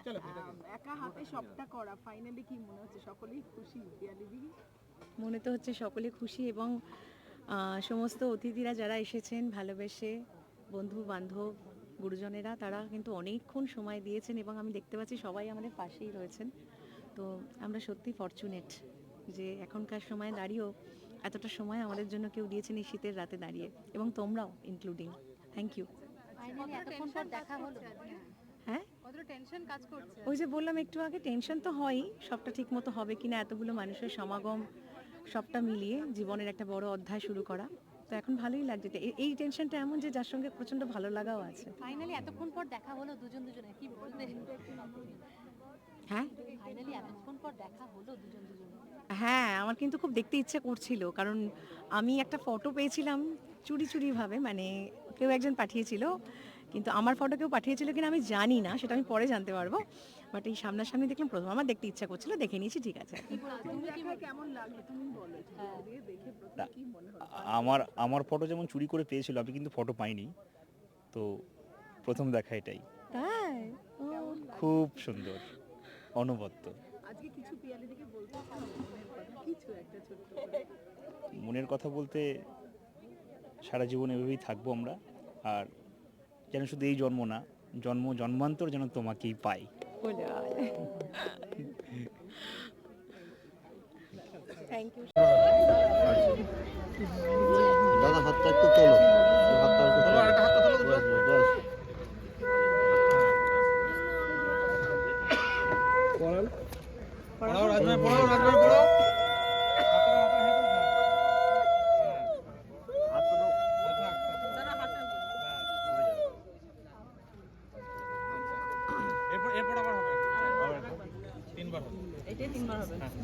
আম, একা হাতে সবটা করা ফাইনালি কি মনে হচ্ছে? সকলেই খুশি দিদি? মনে তো হচ্ছে সকলে খুশি এবং সমস্ত অতিথিরা যারা এসেছেন ভালোবেসে বন্ধু বান্ধব গুরুজনেরা তারা কিন্তু অনেকক্ষণ সময় দিয়েছেন এবং আমি দেখতে পাচ্ছি সবাই আমাদের পাশেই রয়েছেন। তো আমরা সত্যি ফর্চুনেট যে এখনকার সময় দাঁড়িয়েও এতটা সময় আমাদের জন্য কেউ দিয়েছেন এই শীতের রাতে দাঁড়িয়ে এবং তোমরাও ইনক্লুডিং থ্যাংক ইউ দেখা হলো। ওই যে বললাম একটু আগে টেনশন তো হয়ই সবটা ঠিক মতো হবে কিনা এতগুলো মানুষের সমাগম সবটা মিলিয়ে জীবনের একটা বড় অধ্যায় শুরু করা। তো এখন ভালোই লাগছে। এই টেনশনটা এমন যে যার সঙ্গে প্রচণ্ড ভালো লাগাও আছে। ফাইনালি এতক্ষণ পর দেখা হলো দুজন দুজনে কি বলতে হ্যাঁ? ফাইনালি এতক্ষণ পর দেখা হলো দুজন দুজনে হ্যাঁ আমার কিন্তু খুব দেখতে ইচ্ছে করছিল কারণ আমি একটা ফটো পেয়েছিলাম চুরি চুরি ভাবে মানে কেউ একজন পাঠিয়েছিল কিন্তু আমার ফটো কেউ পাঠিয়েছিল কিনা আমি জানি না সেটা আমি পরে জানতে পারব। বাট এই সামনাসামনি দেখলাম প্রথম আমার দেখতে ইচ্ছা করছিল দেখে নিয়েছি ঠিক আছে। কেমন লাগল? তুমি বলো পিয়ালি দিদি দেখে প্রথমে কি হলো? আমার আমার ফটো যেমন চুরি করে পেয়েছিল আমি কিন্তু ফটো পাইনি। তো প্রথম দেখা এটাই। তাই? খুব সুন্দর অনবদ্য। আজকে কিছু পিয়ালি দিকে বলতে চাও? মনের কথা কিছু একটা ছোট্ট করে। মনের কথা বলতে সারা জীবন এভাবেই থাকব আমরা। আর যেন শুধু এই জন্ম না জন্ম জন্মান্তর যেন তোমাকেই পাই। থ্যাংক ইউ দাদা হাতটা একটু তোলো। হাতটা একটু তোলো। ব্যাস, ব্যাস, ব্যাস।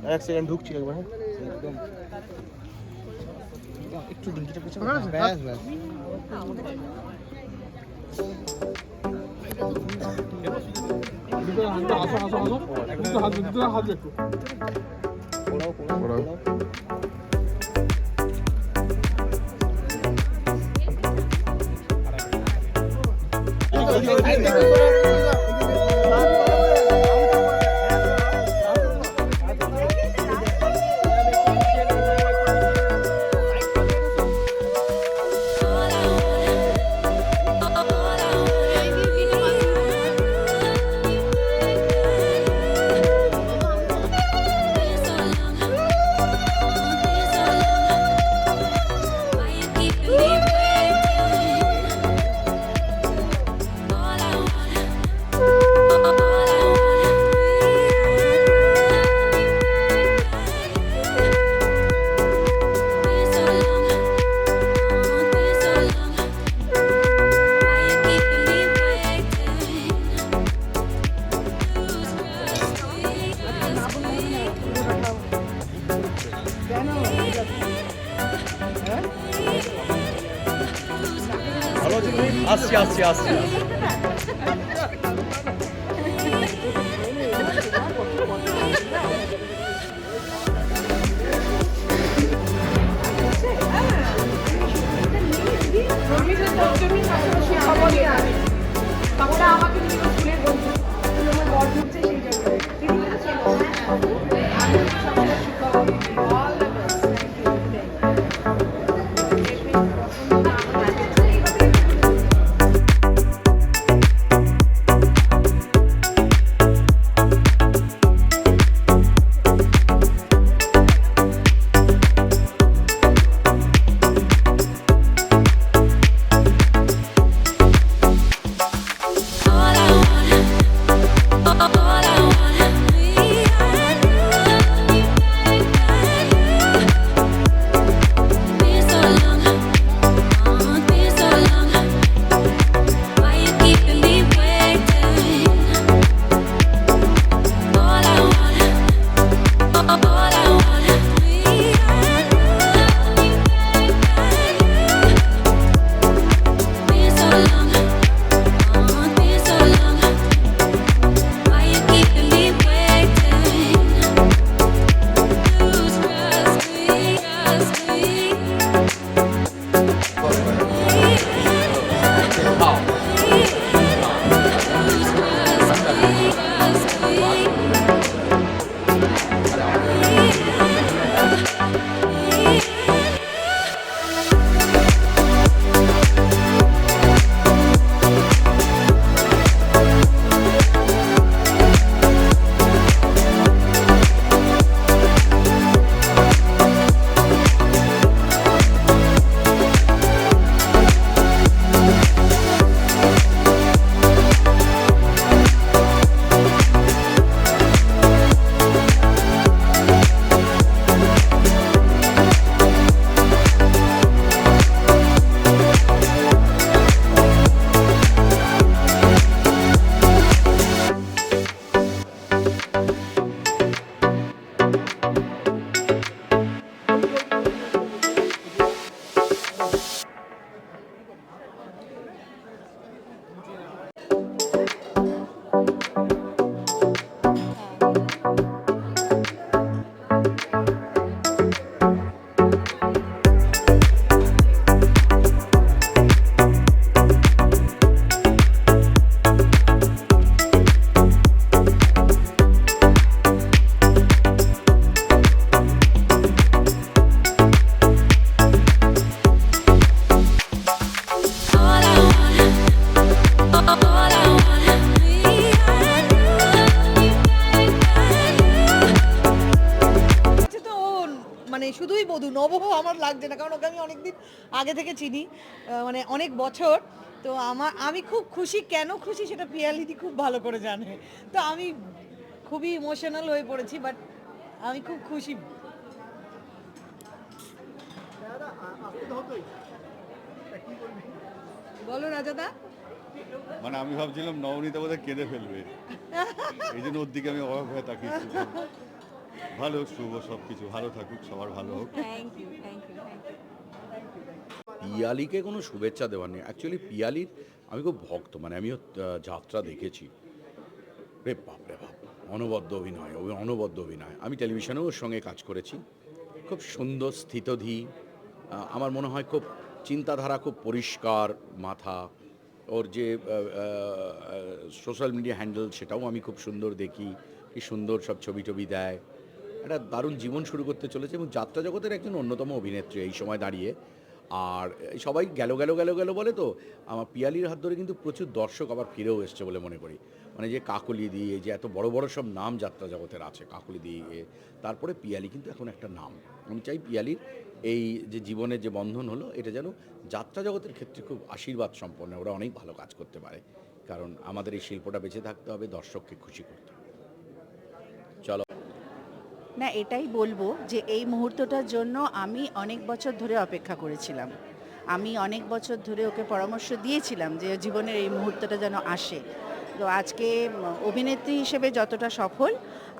এক সেকেন্ড ঢুকছি একবার হ্যাঁ। একদম একটু ডিঙ্কিটা পেছনে ব্যাস ব্যাস। ওরাও আসছি আসছি আসছি Lose শুধুই বধূ নব আমার লাগছে না কারণ ওকে আমি অনেকদিন আগে থেকে চিনি মানে অনেক বছর। তো আমার আমি খুব খুশি কেন খুশি সেটা পিয়ালিদি খুব ভালো করে জানে। তো আমি খুবই ইমোশনাল হয়ে পড়েছি বাট আমি খুব খুশি। বলো রাজাদা। মানে আমি ভাবছিলাম নবনীতা বোধহয় কেঁদে ফেলবে। এই জন্য ওর দিকে আমি অবাক হয়ে তাকিয়েছি ভালো শুভ সব কিছু ভালো থাকুক সবার ভালো হোক। থ্যাংক ইউ থ্যাংক ইউ পিয়ালিকে কোনো শুভেচ্ছা দেওয়ার নেই। অ্যাকচুয়ালি পিয়ালির আমি খুব ভক্ত মানে আমিও যাত্রা দেখেছি। রে বাপ রে বাপ অনবদ্য অভিনয় অভি- অনবদ্য অভিনয়। আমি টেলিভিশনেও ওর সঙ্গে কাজ করেছি। খুব সুন্দর স্থিতধী আমার মনে হয় খুব চিন্তাধারা খুব পরিষ্কার মাথা। ওর যে সোশ্যাল মিডিয়া হ্যান্ডেল সেটাও আমি খুব সুন্দর দেখি কি সুন্দর সব ছবি টবি দেয়। একটা দারুণ জীবন শুরু করতে চলেছে এবং যাত্রা জগতের একজন অন্যতম অভিনেত্রী এই সময় দাঁড়িয়ে। আর সবাই গেল গেল গেল গেল বলে তো আমার পিয়ালির হাত ধরে কিন্তু প্রচুর দর্শক আবার ফিরেও এসছে বলে মনে করি। মানে যে কাকলি দিয়ে, যে এত বড় বড় সব নাম যাত্রা জগতের আছে, কাকলি দিয়ে। তারপরে পিয়ালি কিন্তু এখন একটা নাম। আমি চাই পিয়ালির এই যে জীবনের যে বন্ধন হলো, এটা যেন যাত্রা জগতের ক্ষেত্রে খুব আশীর্বাদ সম্পন্ন ওরা অনেক ভালো কাজ করতে পারে। কারণ আমাদের এই শিল্পটা বেঁচে থাকতে হবে, দর্শককে খুশি করতে হবে। না এটাই বলব যে এই মুহূর্তটার জন্য আমি অনেক বছর ধরে অপেক্ষা করেছিলাম। আমি অনেক বছর ধরে ওকে পরামর্শ দিয়েছিলাম যে জীবনের এই মুহূর্তটা যেন আসে। তো আজকে অভিনেত্রী হিসেবে যতটা সফল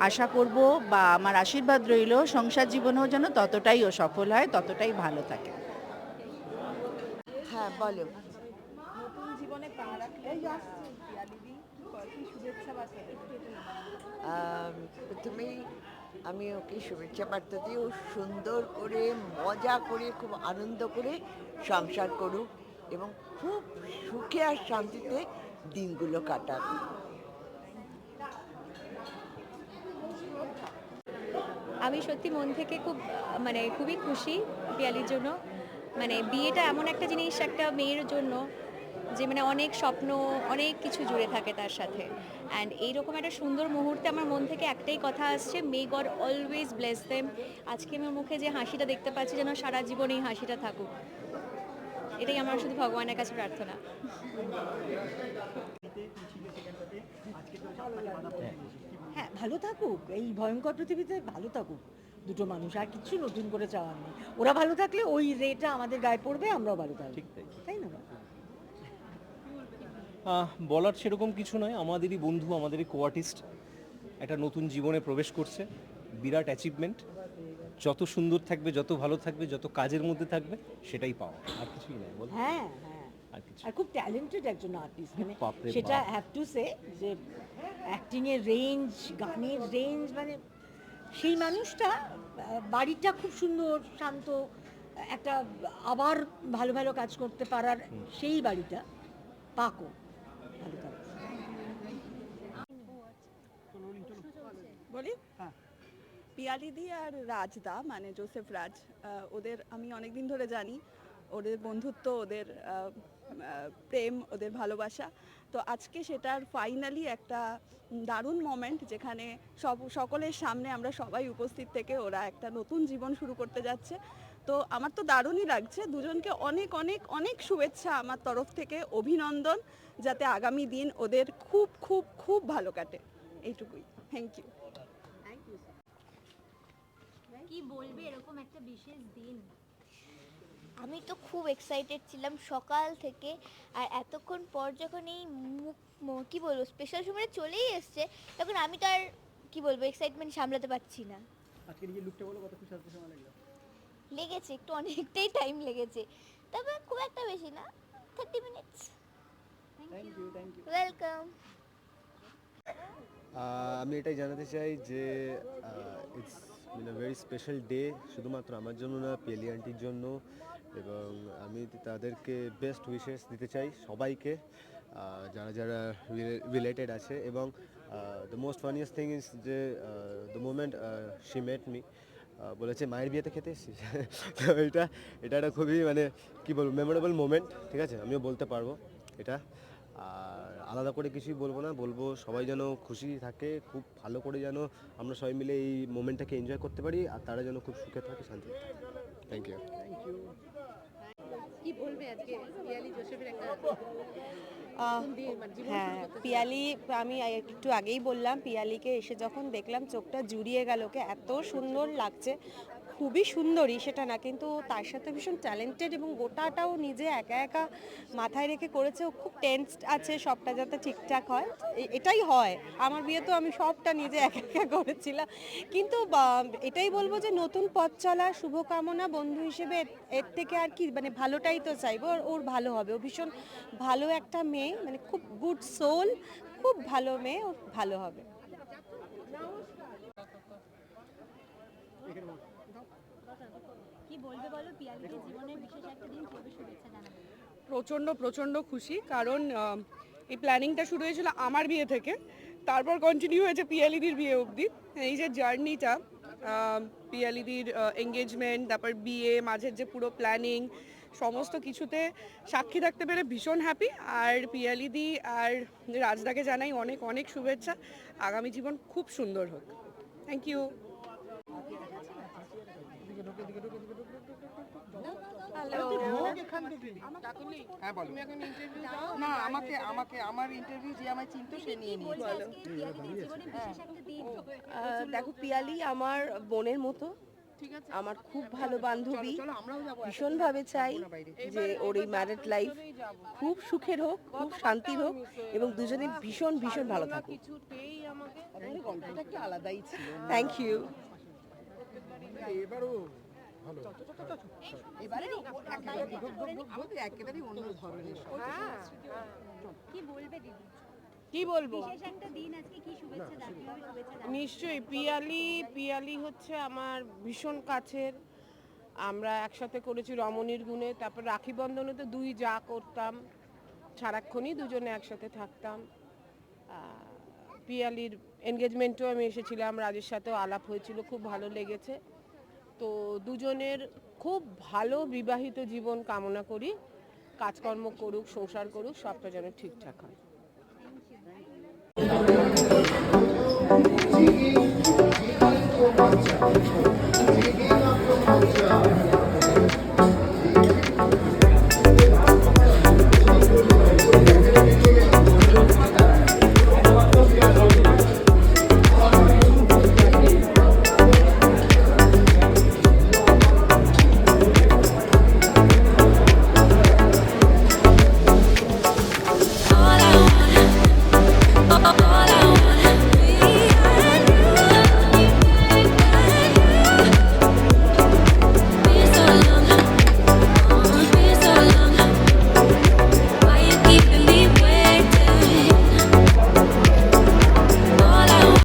আশা করব বা আমার আশীর্বাদ রইল সংসার জীবনেও যেন ততটাই ও সফল হয় ততটাই ভালো থাকে। হ্যাঁ বলো। জীবনে পা রাখলে প্রথমেই আমি ওকে শুভেচ্ছা বার্তা দিই ও সুন্দর করে, মজা করে, খুব আনন্দ করে সংসার করুক এবং খুব সুখে আর শান্তিতে দিনগুলো কাটাক। আমি সত্যি মন থেকে খুব মানে খুবই খুশি পিয়ালির জন্য। মানে বিয়েটা এমন একটা জিনিস, একটা মেয়ের জন্য যে মানে অনেক স্বপ্ন অনেক কিছু জুড়ে থাকে তার সাথে। অ্যান্ড এইরকম একটা সুন্দর মুহূর্তে আমার মন থেকে একটাই কথা আসছে may God always bless them আজকে আমার মুখে যে হাসিটা দেখতে পাচ্ছি যেন সারা জীবন এই হাসিটা থাকুক। এটাই আমার শুধু ভগবানের কাছে প্রার্থনা। হ্যাঁ ভালো থাকুক। এই ভয়ঙ্কর পৃথিবীতে ভালো থাকুক। দুটো মানুষ আর কিছু নতুন করে চাওয়ার নেই। ওরা ভালো থাকলে ওই রেটা আমাদের গায়ে পড়বে আমরাও ভালো থাকব। তাই না? বলার সেরকম কিছু নয়। আমাদেরই বন্ধু আমাদেরই কোয়ার্টিস্ট একটা নতুন জীবনে প্রবেশ করছে। বিরাট অ্যাচিভমেন্ট যত সুন্দর থাকবে যত ভালো থাকবে যত কাজের মধ্যে থাকবে সেটাই পাওয়া। আর কিছুই নয় বল। হ্যাঁ হ্যাঁ। আর খুব ট্যালেন্টেড একজন আর্টিস্ট মানে সেটা। হ্যাভ টু সে যে অ্যাক্টিং এর রেঞ্জ গানের রেঞ্জ মানে সেই মানুষটা বাড়িটা খুব সুন্দর শান্ত একটা আবার ভালো ভালো কাজ করতে পারার সেই বাড়িটা পাকো ভালো থাকো বলি? পিয়ালিদি আর রাজদা মানে জোসেফ রাজ ওদের আমি অনেক দিন ধরে জানি। ওদের বন্ধুত্ব ওদের প্রেম ওদের ভালোবাসা। তো আজকে সেটার ফাইনালি একটা দারুণ মোমেন্ট যেখানে সব সকলের সামনে আমরা সবাই উপস্থিত থেকে ওরা একটা নতুন জীবন শুরু করতে যাচ্ছে। তো আমার তো দারুণই লাগছে। দুজনকে অনেক অনেক অনেক শুভেচ্ছা আমার তরফ থেকে অভিনন্দন যাতে আগামী দিন ওদের খুব খুব খুব ভালো কাটে। এইটুকুই। থ্যাংক ইউ কি বলবে এরকম একটা বিশেষ দিন? আমি তো খুব এক্সাইটেড ছিলাম সকাল থেকে আর এতক্ষণ পর যখন এই মুখ কি বলব স্পেশাল সময় চলেই এসছে তখন আমি তো আর কি বলব এক্সাইটমেন্ট সামলাতে পারছি না। আজকে নিজের লুকটা বলো কত খুশি আসতে সময় লাগল? লেগেছে একটু অনেকটাই টাইম লেগেছে তবে খুব একটা বেশি না থার্টি মিনিটস ওয়েলকাম আমি এটাই জানাতে চাই যে it's mean very special day শুধুমাত্র আমার জন্য না, পিয়ালি আন্টির জন্য, এবং আমি তাদেরকে বেস্ট উইশেস দিতে চাই সবাইকে যারা যারা রিলেটেড আছে, এবং the most funniest thing is যে the moment she met me বলেছে, মায়ের বিয়েতে খেতে এসেছিস? তো এটা এটা একটা খুবই মানে কী বলব মেমোরেবল মোমেন্ট ঠিক আছে? আমিও বলতে পারব এটা। আর আলাদা করে কিছুই বলব না। বলব সবাই যেন খুশি থাকে খুব ভালো করে যেন আমরা সবাই মিলে এই মোমেন্টটাকে এনজয় করতে পারি আর তারা যেন খুব সুখে থাকে শান্তি থ্যাংক ইউ কি বলবে আজকে পিয়ালি জোসেফের একটা হ্যাঁ পিয়ালি আমি একটু আগেই বললাম পিয়ালিকে এসে যখন দেখলাম চোখটা জুড়িয়ে গেল ওকে এত সুন্দর লাগছে। খুবই সুন্দরী সেটা না, কিন্তু তার সাথে ভীষণ ট্যালেন্টেড এবং গোটাটাও নিজে একা একা মাথায় রেখে করেছে। ও খুব টেন্সড আছে, সবটা যাতে ঠিকঠাক হয়। এটাই হয়। আমার বিয়ে তো আমি সবটা নিজে একা একা করেছিলাম। কিন্তু এটাই বলব যে নতুন পথ চলা, শুভকামনা বন্ধু হিসেবে এর- থেকে আর কি মানে ভালোটাই তো চাইব। ওর- ওর ভালো হবে। ও ভীষণ ভালো একটা মেয়ে মানে খুব গুড সোল খুব ভালো মেয়ে, ওর ভালো হবে কি বলবে বলো পিয়ালিকে জীবনের বিশেষ একটা দিন কীভাবে শুভেচ্ছা জানাবে প্রচণ্ড প্রচণ্ড খুশি, কারণ এই প্ল্যানিংটা শুরু হয়েছিল আমার বিয়ে থেকে। তারপর কন্টিনিউ হয়েছে পিয়ালিদির বিয়ে অবধি। এই যে জার্নিটা পিয়ালিদির এঙ্গেজমেন্ট তারপর বিয়ে, মাঝের যে পুরো প্ল্যানিং, সমস্ত কিছুতে সাক্ষী থাকতে পেরে ভীষণ হ্যাপি আর পিয়ালিদি আর রাজদাকে জানাই অনেক অনেক শুভেচ্ছা। আগামী জীবন খুব সুন্দর হোক। থ্যাংক ইউ না আমাকে আমাকে আমার ইন্টারভিউ যে আমায় চিনতো সে নিয়ে নিয়েছে। পিয়ালিদির জীবনের বিশেষ একটা দিন দেখো পিয়ালি আমার বোনের মতো। আমার খুব ভালো বান্ধবী। ভীষণভাবে চাই যে ওর এই ম্যারেড লাইফ খুব সুখের হোক খুব শান্তির হোক এবং দুজনে ভীষণ ভীষণ ভালো থাকুক। আলাদাই থ্যাংক ইউ এবারে একেবারে অন্য ধরনের। কি বলবে দিদি? কি বলব? বিশেষ একটা দিন আজকে কি শুভেচ্ছা দাও কীভাবে শুভেচ্ছা দাও নিশ্চয়ই পিয়ালি পিয়ালি হচ্ছে আমার ভীষণ কাছের। আমরা একসাথে করেছি রমণীর গুণে তারপর রাখি বন্ধনে তো দুই যা করতাম। সারাক্ষণই দুজনে একসাথে থাকতাম। পিয়ালির এনগেজমেন্টেও আমি এসেছিলাম রাজের সাথেও আলাপ হয়েছিল খুব ভালো লেগেছে। তো দুজনের খুব ভালো বিবাহিত জীবন কামনা করি কাজকর্ম করুক, সংসার করুক, সবটা যেন ঠিকঠাক হয়